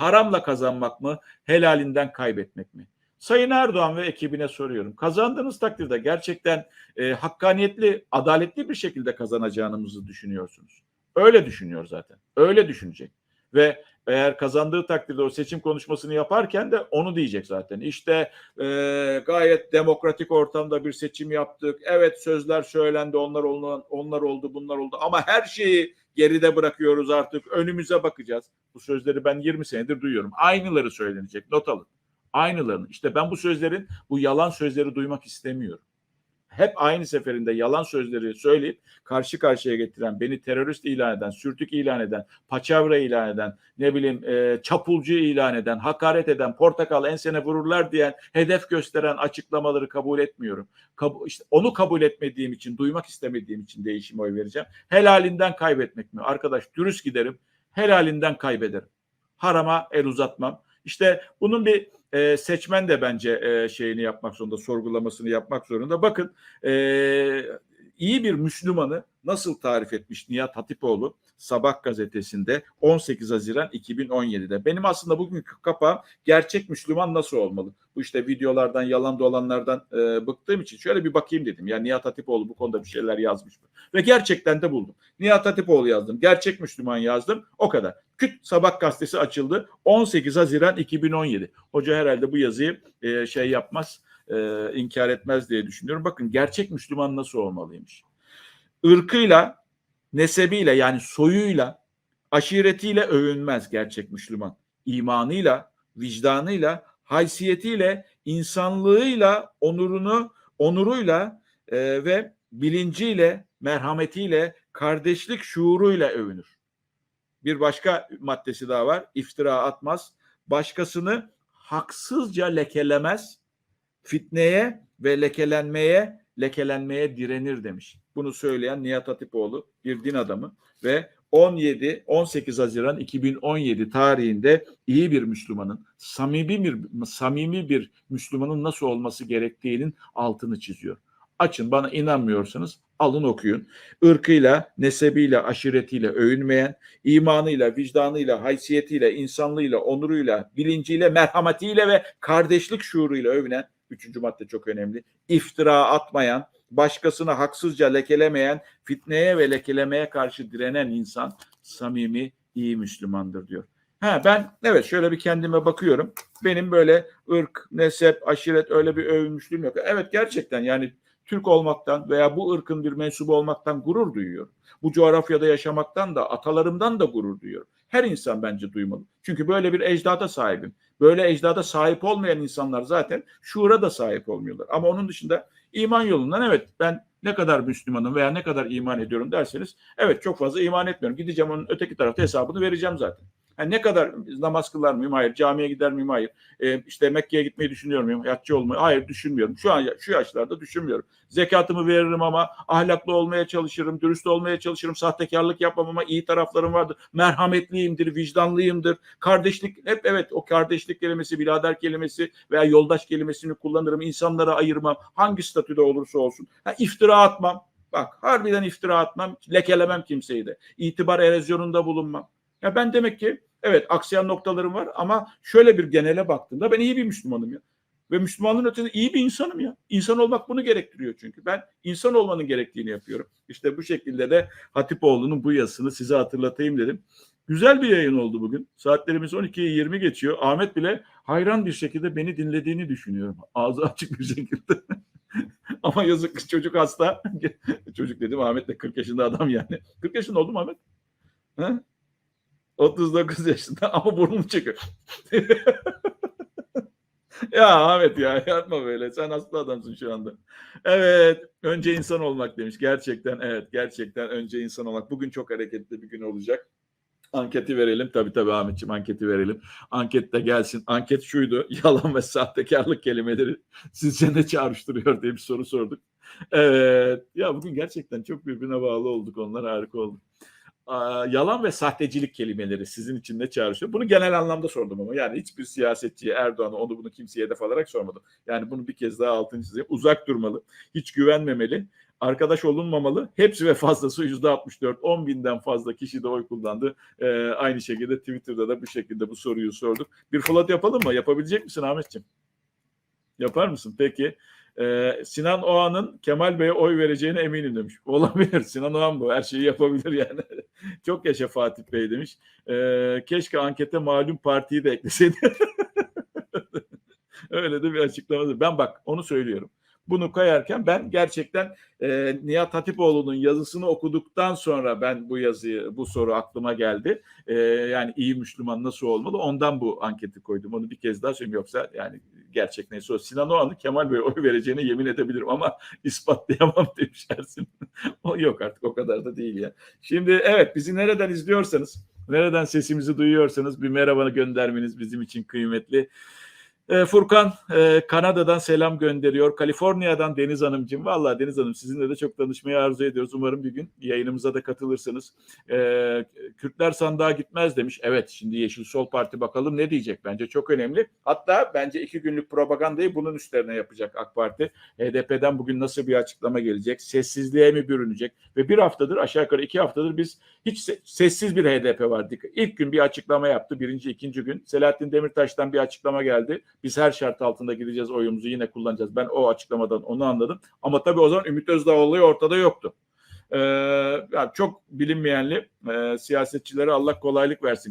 haramla kazanmak mı, helalinden kaybetmek mi? Sayın Erdoğan ve ekibine soruyorum. Kazandığınız takdirde gerçekten e, hakkaniyetli, adaletli bir şekilde kazanacağınızı düşünüyorsunuz. Öyle düşünüyor zaten. Öyle düşünecek. Ve eğer kazandığı takdirde o seçim konuşmasını yaparken de onu diyecek zaten. İşte e, gayet demokratik ortamda bir seçim yaptık. Evet sözler söylendi, onlar oldu, onlar oldu, bunlar oldu. Ama her şeyi geride bırakıyoruz artık. Önümüze bakacağız. Bu sözleri ben 20 senedir duyuyorum. Aynıları söylenecek. Not alın. Aynılarını. İşte ben bu sözlerin, bu yalan sözleri duymak istemiyorum hep aynı seferinde yalan sözleri söyleyip karşı karşıya getiren, beni terörist ilan eden, sürtük ilan eden, paçavra ilan eden, ne bileyim e, çapulcu ilan eden, hakaret eden, portakal ensene vururlar diyen, hedef gösteren açıklamaları kabul etmiyorum. Kab- işte onu kabul etmediğim için, duymak istemediğim için değişim oy vereceğim. Helalinden kaybetmek mi? Arkadaş dürüst giderim, helalinden kaybederim. Harama el uzatmam. İşte bunun bir e, seçmen de bence e, şeyini yapmak zorunda, sorgulamasını yapmak zorunda. Bakın e, iyi bir Müslümanı nasıl tarif etmiş Nihat Hatipoğlu Sabah gazetesinde 18 Haziran 2017'de. Benim aslında bugünkü kapağım gerçek Müslüman nasıl olmalı? Bu işte videolardan, yalan dolanlardan e, bıktığım için şöyle bir bakayım dedim. Ya Nihat Hatipoğlu bu konuda bir şeyler yazmış mı? Ve gerçekten de buldum. Nihat Hatipoğlu yazdım. Gerçek Müslüman yazdım. O kadar. Küt Sabah gazetesi açıldı. 18 Haziran 2017. Hoca herhalde bu yazıyı e, şey yapmaz, e, inkar etmez diye düşünüyorum. Bakın gerçek Müslüman nasıl olmalıymış? Irkıyla, nesebiyle yani soyuyla, aşiretiyle övünmez gerçek Müslüman. İmanıyla, vicdanıyla, haysiyetiyle, insanlığıyla, onurunu, onuruyla e, ve bilinciyle, merhametiyle, kardeşlik şuuruyla övünür. Bir başka maddesi daha var. İftira atmaz. Başkasını haksızca lekelemez. Fitneye ve lekelenmeye lekelenmeye direnir demiş. Bunu söyleyen Nihat Hatipoğlu bir din adamı ve 17 18 Haziran 2017 tarihinde iyi bir Müslümanın samimi bir samimi bir Müslümanın nasıl olması gerektiğinin altını çiziyor. Açın bana inanmıyorsanız alın okuyun. Irkıyla, nesebiyle, aşiretiyle övünmeyen, imanıyla, vicdanıyla, haysiyetiyle, insanlığıyla, onuruyla, bilinciyle, merhametiyle ve kardeşlik şuuruyla övünen, üçüncü madde çok önemli, iftira atmayan, başkasını haksızca lekelemeyen, fitneye ve lekelemeye karşı direnen insan samimi, iyi Müslümandır diyor. Ha ben evet şöyle bir kendime bakıyorum. Benim böyle ırk, nesep, aşiret öyle bir övünmüşlüğüm yok. Evet gerçekten yani Türk olmaktan veya bu ırkın bir mensubu olmaktan gurur duyuyorum. Bu coğrafyada yaşamaktan da atalarımdan da gurur duyuyorum. Her insan bence duymalı. Çünkü böyle bir ecdada sahibim. Böyle ecdada sahip olmayan insanlar zaten şuura da sahip olmuyorlar. Ama onun dışında iman yolundan evet ben ne kadar Müslümanım veya ne kadar iman ediyorum derseniz evet çok fazla iman etmiyorum. Gideceğim onun öteki tarafta hesabını vereceğim zaten. Yani ne kadar namaz kılar mıyım? Hayır. Camiye gider miyim? Hayır. E, işte Mekke'ye gitmeyi düşünüyor muyum? Yatçı olmayı? Hayır düşünmüyorum. Şu an şu yaşlarda düşünmüyorum. Zekatımı veririm ama ahlaklı olmaya çalışırım, dürüst olmaya çalışırım, sahtekarlık yapmam ama iyi taraflarım vardır. Merhametliyimdir, vicdanlıyımdır. Kardeşlik hep evet o kardeşlik kelimesi, birader kelimesi veya yoldaş kelimesini kullanırım. İnsanlara ayırmam. Hangi statüde olursa olsun. Ha, iftira atmam. Bak harbiden iftira atmam, lekelemem kimseyi de. İtibar erozyonunda bulunmam. Ya ben demek ki evet aksayan noktalarım var ama şöyle bir genele baktığımda ben iyi bir Müslümanım ya. Ve Müslümanlığın ötesinde iyi bir insanım ya. İnsan olmak bunu gerektiriyor çünkü. Ben insan olmanın gerektiğini yapıyorum. İşte bu şekilde de Hatipoğlu'nun bu yazısını size hatırlatayım dedim. Güzel bir yayın oldu bugün. Saatlerimiz 12'ye 20 geçiyor. Ahmet bile hayran bir şekilde beni dinlediğini düşünüyorum. Ağzı açık bir şekilde. Ama yazık çocuk hasta. çocuk dedim Ahmet de 40 yaşında adam yani. 40 yaşında oldu mu Ahmet? Ha? 39 yaşında ama burnum çıkıyor. ya Ahmet ya yapma böyle. Sen hasta adamsın şu anda. Evet. Önce insan olmak demiş. Gerçekten evet. Gerçekten önce insan olmak. Bugün çok hareketli bir gün olacak. Anketi verelim. Tabii tabii Ahmetciğim anketi verelim. Anket de gelsin. Anket şuydu. Yalan ve sahtekarlık kelimeleri sizce ne çağrıştırıyor diye bir soru sorduk. Evet. Ya bugün gerçekten çok birbirine bağlı olduk. Onlar harika oldu yalan ve sahtecilik kelimeleri sizin için ne çağrışıyor? Bunu genel anlamda sordum ama yani hiçbir siyasetçiye Erdoğan'a onu bunu kimseye hedef alarak sormadım. Yani bunu bir kez daha altını çizeyim. Uzak durmalı, hiç güvenmemeli, arkadaş olunmamalı. Hepsi ve fazlası yüzde 64. 10 binden fazla kişi de oy kullandı. Ee, aynı şekilde Twitter'da da bu şekilde bu soruyu sorduk. Bir float yapalım mı? Yapabilecek misin Ahmetciğim? Yapar mısın? Peki. Ee, Sinan Oğan'ın Kemal Bey'e oy vereceğine eminim demiş. Olabilir. Sinan Oğan bu. Her şeyi yapabilir yani. Çok yaşa Fatih Bey demiş. Ee, keşke ankete malum partiyi de ekleseydi. Öyle de bir açıklamadır. Ben bak onu söylüyorum. Bunu koyarken ben gerçekten e, Nihat Hatipoğlu'nun yazısını okuduktan sonra ben bu yazıyı, bu soru aklıma geldi. E, yani iyi Müslüman nasıl olmalı? Ondan bu anketi koydum. Onu bir kez daha söyleyeyim. Yoksa yani gerçek neyse o. Sinan Oğan'ı Kemal Bey oy vereceğine yemin edebilirim ama ispatlayamam demiş Ersin. o yok artık o kadar da değil ya. Şimdi evet bizi nereden izliyorsanız, nereden sesimizi duyuyorsanız bir merhaba göndermeniz bizim için kıymetli. E, Furkan e, Kanada'dan selam gönderiyor. Kaliforniya'dan Deniz Hanımcığım. Vallahi Deniz Hanım sizinle de çok tanışmayı arzu ediyoruz. Umarım bir gün yayınımıza da katılırsınız. E, Kürtler sandığa gitmez demiş. Evet şimdi Yeşil Sol Parti bakalım ne diyecek. Bence çok önemli. Hatta bence iki günlük propagandayı bunun üstlerine yapacak AK Parti. HDP'den bugün nasıl bir açıklama gelecek? Sessizliğe mi bürünecek? Ve bir haftadır aşağı yukarı iki haftadır biz hiç se- sessiz bir HDP vardık. İlk gün bir açıklama yaptı. Birinci, ikinci gün. Selahattin Demirtaş'tan bir açıklama geldi. Biz her şart altında gideceğiz oyumuzu yine kullanacağız. Ben o açıklamadan onu anladım. Ama tabii o zaman Ümit Özdağ ortada yoktu. Ee, yani çok bilinmeyenli e, siyasetçilere Allah kolaylık versin.